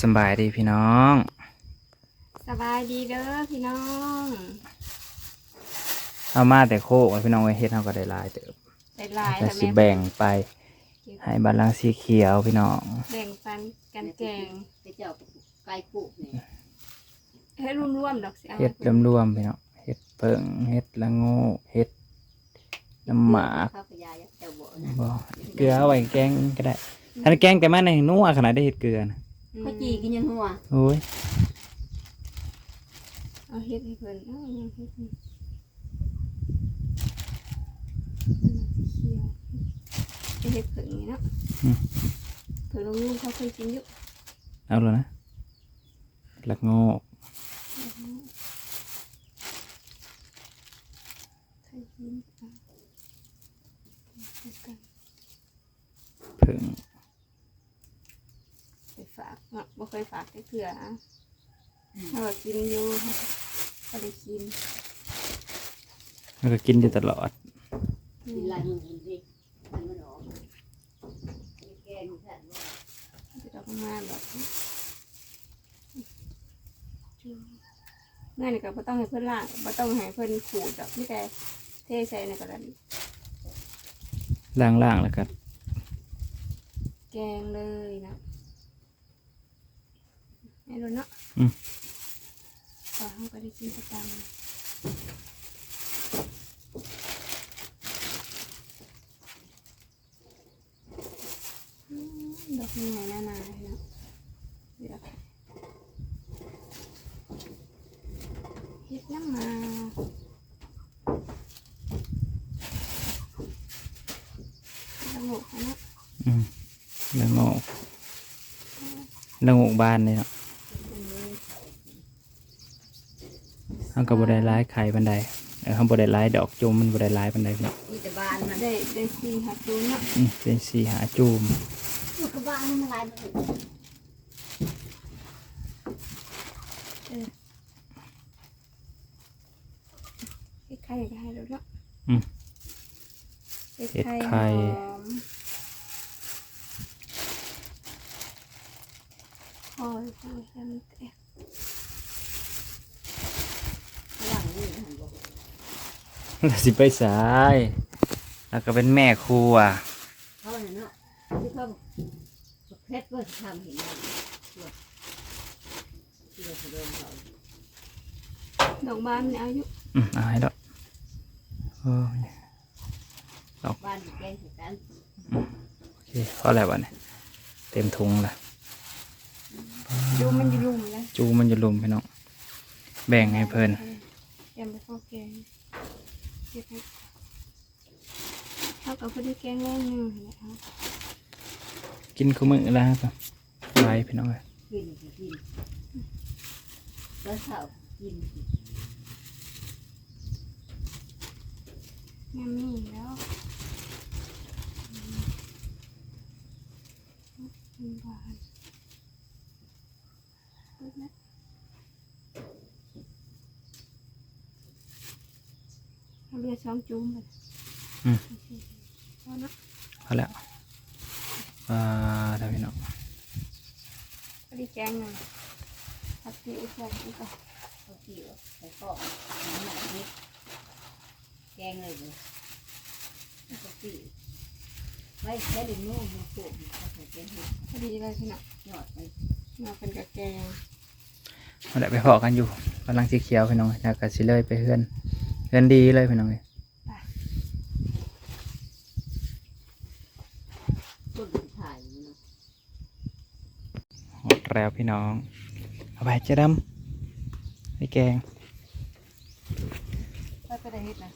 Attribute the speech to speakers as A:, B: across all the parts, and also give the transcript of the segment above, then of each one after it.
A: สำบายดีพี่น้อง
B: สบายดีเด้อพี่น้อง
A: เอามาแต่โคกไว้พี่น้องไว้เฮ็ดเฮาก็ได้หลายเติบ
B: ได้หลาย
A: จะ
B: แต่
A: สิ
B: แม่
A: แบ่งไป ให้บ้านหลังสีเขียวพี่น้อง
B: แบ่งปันกันแกง
C: ไปเจ้าไก่กุนี่
B: เฮ็ดรวมๆดอกสิเอา
A: เฮ็ดรวมๆพี่น้องเฮ็ดเพิ่งเฮ็ดละโง่เฮ็ดน้ำหมาก
C: ข้าวพยายักษ์เจ้าบ่นะ
A: บ่เกลือเอาไว้แกงก็ได้ถ้าแกงแต่มันในนัวขนาดได้เฮ็ดเกลือนะ
B: อืม
C: ข้าวจีกินยังหัว
A: โอ้ย
B: เอาเฮ็ดให้เพิ่นเอายังเฮ็ดนี่เขียวเฮ็ดเพิ่งนี่เนาะเพิ่งลุงๆเขาเคยกินอยู่
A: เอาเลยนะละโง่
B: เคยกินอะเฮ็ดกัน
A: เพิ่ง
B: ไปฝาก เนาะบ่เคยฝากจักเทื่ออะเราก็กินอยู่ก็ได้กิน
A: แล้วก็กินอยู่ตลอด
C: กินลายมือสิมันมันออกแกงแซ่บบ่
B: จะดอกมาแบบเมื่อนี่ก็บ่ต้องให้เพิ่นล้างบ่ต้องให้เพิ่นขูดดอกมีแต่เทใส่ในกระดาน
A: ล่างๆแล้วก็
B: แกงเลยนะ ให้รู้เนาะ
A: อืม
B: พอเขาก็ได้กินประจำอืมดอกนี่ไงนานาเลยเนาะเดี๋ยวเฮ็ดน้ำมาละโงกเอาเนาะ
A: อืมละโง่ละโง่บ้านนี่เนาะ เฮาก็บ่ได้หลายไข่ปานใดเออเฮาบ่ได้หลายดอกจุมมันบ่ได้หลายปานใดพี่น้อง
C: มีแต่บ้านมัน
B: ได้ได้สี่หัดจูนเนาะ
A: อืมเป็นสี่หาจูม
C: อยู่กับบ้านมันลายมัน
B: เฮ็ดไข่ก็ให้แล้วเนาะ
A: อืม
B: เฮ็ด
A: เฮ็ด
B: ไข่
A: ไข่
B: หอมคอยคอยให้มันแตก
C: หลังนี่หันบ่
A: แล้ว สิไปสาย แล้วก็เป็นแม่ครัว
C: เขาเนี่ยเนาะที่เขาเพชรก็ทำเห็นมันที่เราเดินเขา
B: ดอกบานเนี่ยอายุ
A: อืมเอาให้ดอกโอ้ย
C: บ้านแกงกัน
A: โอเคพอแล้ววะเนี่ยเต็มถุงละ
B: ดูมันอยู่ลุ่มเลย
A: จูมันจะลุมพี่น้องแบ่งให้เพิ่น
B: เตรียมไปเข้าแกงเก็บให้เท่ากับพอดีแกงแน่หนึ่งแหละครับ
A: กินคู่มือแล้วครับไว้พี่น้องเอ้ย
C: กินกินแล้วเช้ากิน
B: แม่มีแล้วอืมหวานเปิดนะ เอาเรือช้องจุ้มไป
A: อืม
B: พอเนาะ
A: พอแล้วอ่าเดี๋ยวพี่น้อง
B: พอดีแกงหนึ่งผัดซีอิ๊วแกงอีกอะ
C: เขาเกี่ยวใส่ข้อน้ำหนักนิดแกงเลยเลยเขาตีไม่ใช่ดินนุ่มมาโขกเขาใส่แกงเห็ด
B: พอดีเลยพี่น้อง
C: ยอดไป
B: มาเป็นกับแกง
A: เอาละไปพอกันอยู่กำลังสีเขียวพี่น้องแล้วก็สิเลยไปเฮือน เฮือนดีเลยพี่น้องเอ้ย
C: ต้นถ่ายมัน
A: หมดแล้วพี่น้อง เอาไปเจะดำไอ้แกง
C: ถ้าก็ได้เห็ดนะ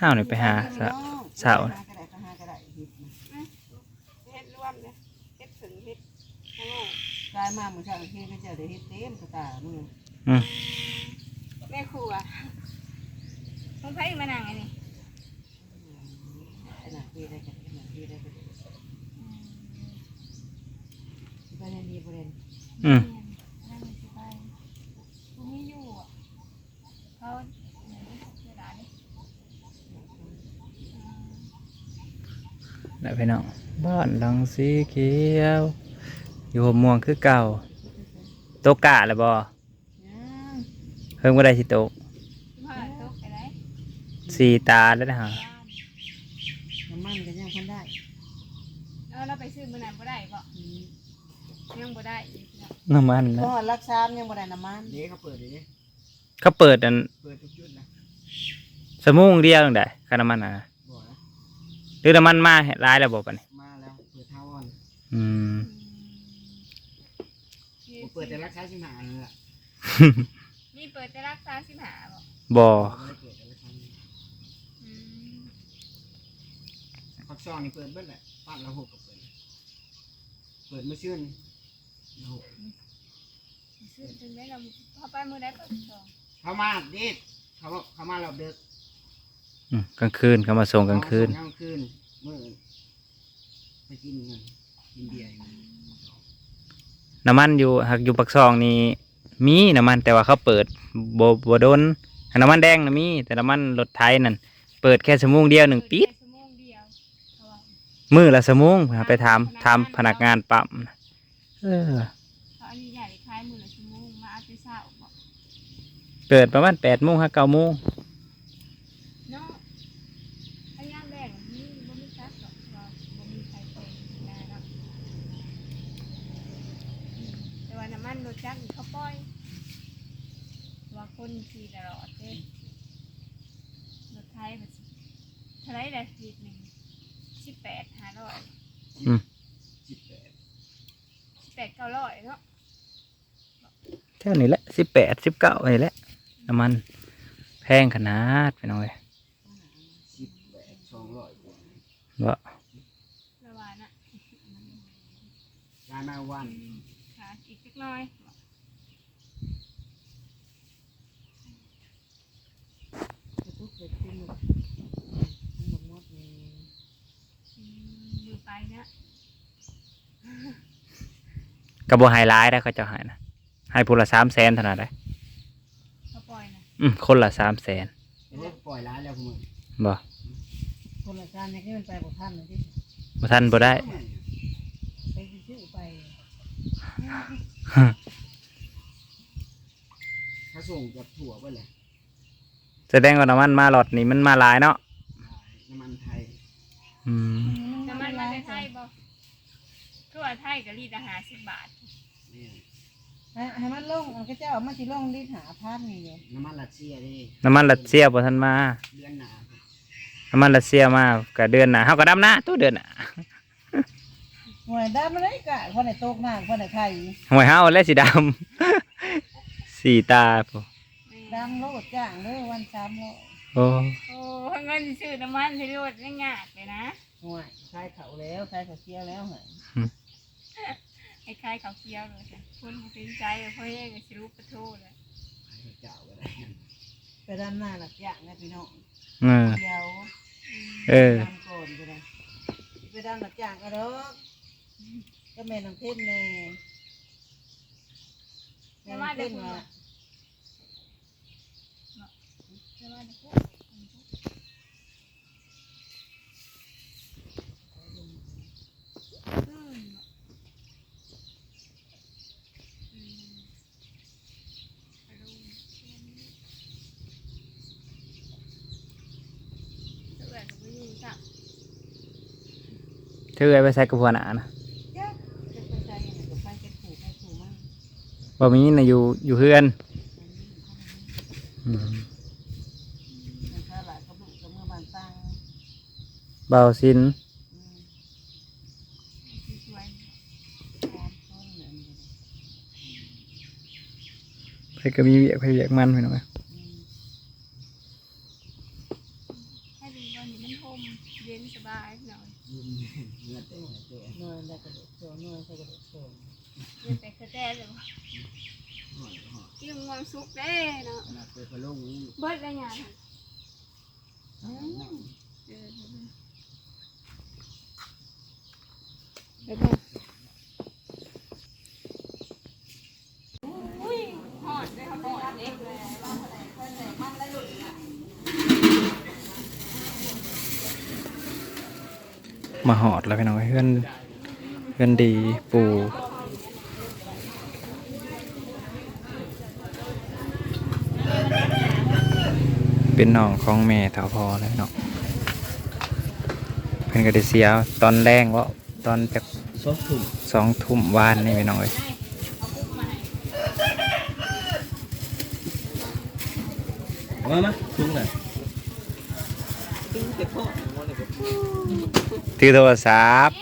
A: ห้าวหน่อยไปหาสะสาว
C: ก็ได้ก็หาก็ได้เห็ดนะ
B: เฮ็ดรวมเนี่ยเฮ็ดถึงเฮ็ดโอ้
C: กลายมาเหมือนชาวเฮ็ดก็จะได้เห็ดเต็มกระตามือ
A: อืม
B: แม่ครัว มึงไพ่มานั่งไงนี่
C: ขนาดเฮ็ดได้กันขนาดเฮ็ดได้กันก็ยังดีประเด็น
A: อืม
B: นั่งสบายกูไม่อยู่อะเขาเวลานี้
A: แล้วพี่น้องบ้านหลังสีเขียว อยู่หัวม่วงคือเก่า
C: เโตะ
A: กะแล้วบ่
C: ยัง
A: เพิ่งบ่ได้สิโตะ
B: ว่าตกไปได้
A: สี่ตาแล้วนะฮะ
B: บ้าน
C: น้ำมันก็ยังพันได้
B: เออเราไปซื้อมื้อนั้นบ่ได้บ่
C: อืม
B: ยังบ่ได้อีกเนาะ
A: น้ำมันนะ
C: ก็รักษายังบ่ได้น้ำมัน
D: นี่เขาเปิดเลยนี่
A: เขาเปิดอัน
D: เปิดทุกจุดนะ
A: สมุงเดียวจังได๋ค่าน้ำมันน่ะนะ
D: บอกนะ
A: หรือน้ำมันมาหลายแล้วบ่ปะนี่
D: มาแล้วเปิดเท้าอ่อน
A: อืม
D: ผมเปิดแต่รักษาสิงหานั่นแหละ
B: นี่เปิดแต่รักษาสิบหาบ่
A: บ่
D: ไม่ได้เปิดแต่รักษาสิงหา
B: อืม
D: ปัก ซองนี่เปิดเบิ้ลแหละปั้นละหกก็เปิด เปิดมือชื่นละหก
B: ซื้อถึงได้เราพอไปมื้อใดก็สอง
D: เขามาดิเขาเขามาเราเด็ก
A: อืมกลางคืนเขามาส่งกลางคืน
D: กลางคืนมื่อไปกินเงินกินเบียร์อยู่
A: น้ำมันอยู่หักอยู่ปักซองนี่มีน้ำมันแต่ว่าเขาเปิดโบโบโดนน้ำมันแดงนะมีแต่น้ำมันรถไทยนั่นเปิดแค่ชั่วโมงเดียวหนึ่งปิด
B: ชั่วโมงเดียวเขาว่า
A: มือละชั่วโมงไปถามถามพนักงานปั๊มน่ะเออ
B: เขาอนุญาตให้ขายมื้อละชั่วโมงมาเอาแต่เช้าบ่
A: เปิดประมาณแปดโมงห้าเก้าโมง
B: เนาะพยายามแบ่งนี่บ่มีกักหรอกว่าบ่มีใครเป็นนะเนาะอืมแต่ว่าน้ำมันรถจักรนี่เขาปล่อยว่าคนขี่ตลอดเด้รถไทยมันสิเท่าไหรได้ฟีดหนึ่ง สิบแปดห้าร้อย
D: สิบแปด
B: สิบแปดเก้าร้อยเนาะ
A: แค่นี้แหละสิบแปดสิบเก้านี่แหละน้ำมันแพงขนาดไปหน่อย
D: สิบแปดสองร้อยกว่า
A: ว่า
B: ระหว่างน่ะ
D: การมาวัน
B: ขาดอีกเล็กน้อย
C: จะทุกเกิดขึ้นหมดหมดหมดเลย
B: อืมมือไปเนี่ย
A: กระบอไฮไลท์ได้เขาเจะหายนะให้พูละสามแสนเท่านั้นได้
B: เขาปล่อยนะ
A: อืมคนละสามแสน
D: รถปล่อยร้านแล้วคุณมึง
A: บ่
C: คนละการเนี่ยที่มันไปบ่ทันเลยที่
A: บ่ทันบ่ได้
C: ไปซื้อไป
D: เขาส่งกับถั่วไปเลย
A: แสดงว่าน้ำมันมาหลอดนี่มันมาหลายเนาะ
D: น้ำมันไทย
A: อืม
B: ไทยบ่คือว่าไทยกับลีดอาหารสิบบาท
D: เนี่ย
C: ให้ให้มันลงเอาก็เจ้าเอามาสิลงดิหาพันนี่อยู่
D: น้ำมันรัสเซียดิ
A: น้ำมันรัสเซียบ่ทันมา
D: เดือนหนา
A: น้ำมันรัสเซียมาก็เดือนหน้าเฮาก็ดำหน้าตัวเดือนหน้า
C: หน่วยดำอะไรกะคนไหนตกหน้าคนไหนไทย
A: หวยเฮาและสีดำ สีตาพอ
C: ดำโลดจ้างเลยวันสามโล
A: โอ้
B: โอ้เงินซื้อน้ำมันที่รถง่ายๆเลยนะ
C: หน่วยคลายเขาแล้วคลายเขาเคี้ยวแล้วเหรอ
B: ไอ้คล้ายเขาวเคี้ยวเลยจ้ะคนบ่เป็นใจเพราะแย่งกับสิรู้ประโทษเลย
D: เจ้าก็ได้
C: ไปดำหน้าหลักอย่างนะพี่น้อง
A: เออ
C: เดียว
A: เออ
C: ดำก่อนก็ได้ไปดำหลักอย่างก็ดอกก็แม่น้ำเทศแน่แม่น้ำเทศมา
B: จะว่าจะพูดอืมอืมอารมณ์เช่นนี้เสือกับผู้หญิงจ้ะ
A: เธอเอาไปใส่กระเพาะหนานะ
C: จ้ยไงก็ไปจะถูกไปถูกมาก
A: บ่มีนะอยู่อยู่เฮือนอืม
C: มันถ้าหลายเขาบุกกับเมื่อบาน
A: เบาสิน
C: อืม
B: สวย
C: พร้อมต้นเหมือนกัน
A: ไปก็มีเวียกไปเวียกมันไปหน่อย
C: อืม
B: ๆให้ดูวันนี้มันห่มเย็นสบายหน่อย
D: ยืมเงินแต่แต่
C: หน่วยได้กระโดดโซนหน่วยใส่กระโดดโซน
B: เย็นแต่กระแต เลยกินงวงสุกเด้เนาะ
D: นเปิดกระโหลกนี้
B: เบิดแล้วเนี่ย
C: ม
B: เออเดี๋ยวเดี๋ยวอุ้ยหอดเลยหอดเด็กเลย
A: มาหอดแล้วพี่น้องเฮือนเฮือนดีปู เป็นน้องของแม่เถาพอเลยเนาะเพิ่นก็ได้เสียตอนแรงว่าตอนจาก
D: ซอสถุ่ม
A: สองทุ่มวานนี่พี่น้องเอ้ย
D: มามาถุงน่ะถุงเก็บพ่อมาเลยก็
A: ถือโทรศัพท์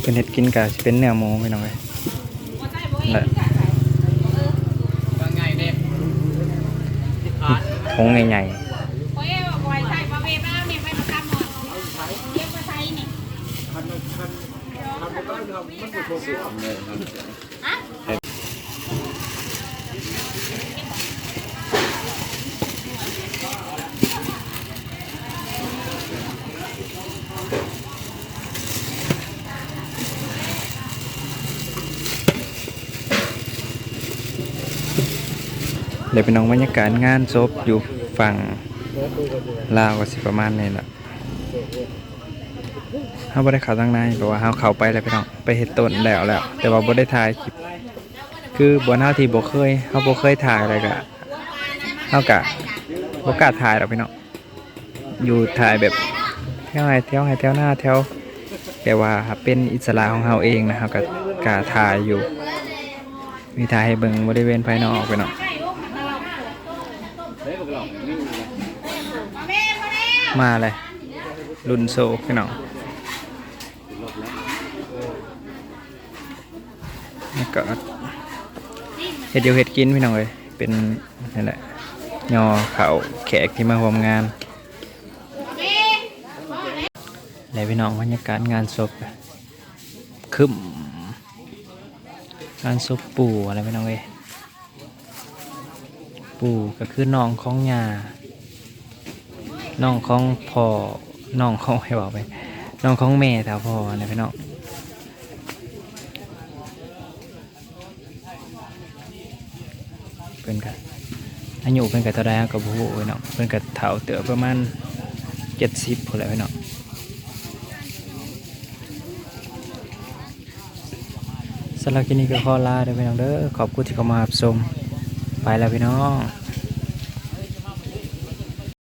A: เพิ่นเฮ็ดกินก็สิเป็นเนื้อหมูพี่น้องเอ้ย
D: ที่ขาด
A: หงใหญ่
B: โอ้ยบอกไว้ใส่มาเวฟแล้วเนี่ยไปมาทำหมดเก็บมาใส่นี่
D: คันคันคันบ่ได้ครับมันก็โคตรทำเลยครับ
A: เดี๋ยวพี่น้องบรรยากาศงานศพอยู่ฝั่งลาวก็สิประมาณนี้ล่ะเฮาบ่ได้ข้าวทางในเพราะว่าเฮาเข้าไปแล้วพี่น้องไปเฮ็ดต้นแล้วแล้ว แต่ว่าบ่ได้ถ่ายคลิปคือบ่เฮาที่บ่เคยเฮาบ่เคยถ่ายเลยก็เฮาก็บ่กล้าถ่ายหรอกพี่น้องอยู่ถ่ายแบบแถวไหนแถวไหนแถวหน้าแถวแต่ว่าเป็นอิสระของเฮาเองนะเฮาก็กล้าถ่ายอยู่ มีถ่ายให้เบิ่งบริเวณภายนอกพี่น้อง
D: เฮ้ยพวกเราไม่มีเลย
A: มาเลยรุ่นโซพี่น้องแล้วก็เห็ดเดียวเห็ดกินพี่น้องเลยเป็นนี่แหละยอเขาแขกที่มาร่วมงานแล้วพี่น้องบรรยากาศงานศพคึมงานศพปู่อะไรพี่น้องเอ้ยปู่ก็คือน้องของยา น้องของพ่อน้องของให้บอกไป น้องของแม่แถวพ่อนะพี่น้องเป็นกันอายุเป็นกับตาได้กับผู้พี่น้องเป็นกับเถาเตือประมาณเจ็ดสิบพอแล้วพี่น้องสำหรับคลิปนี้ก็ขอลาเด้อพี่น้องเด้อขอบคุณที่เข้ามารับชมไปแล้วพี่น้อง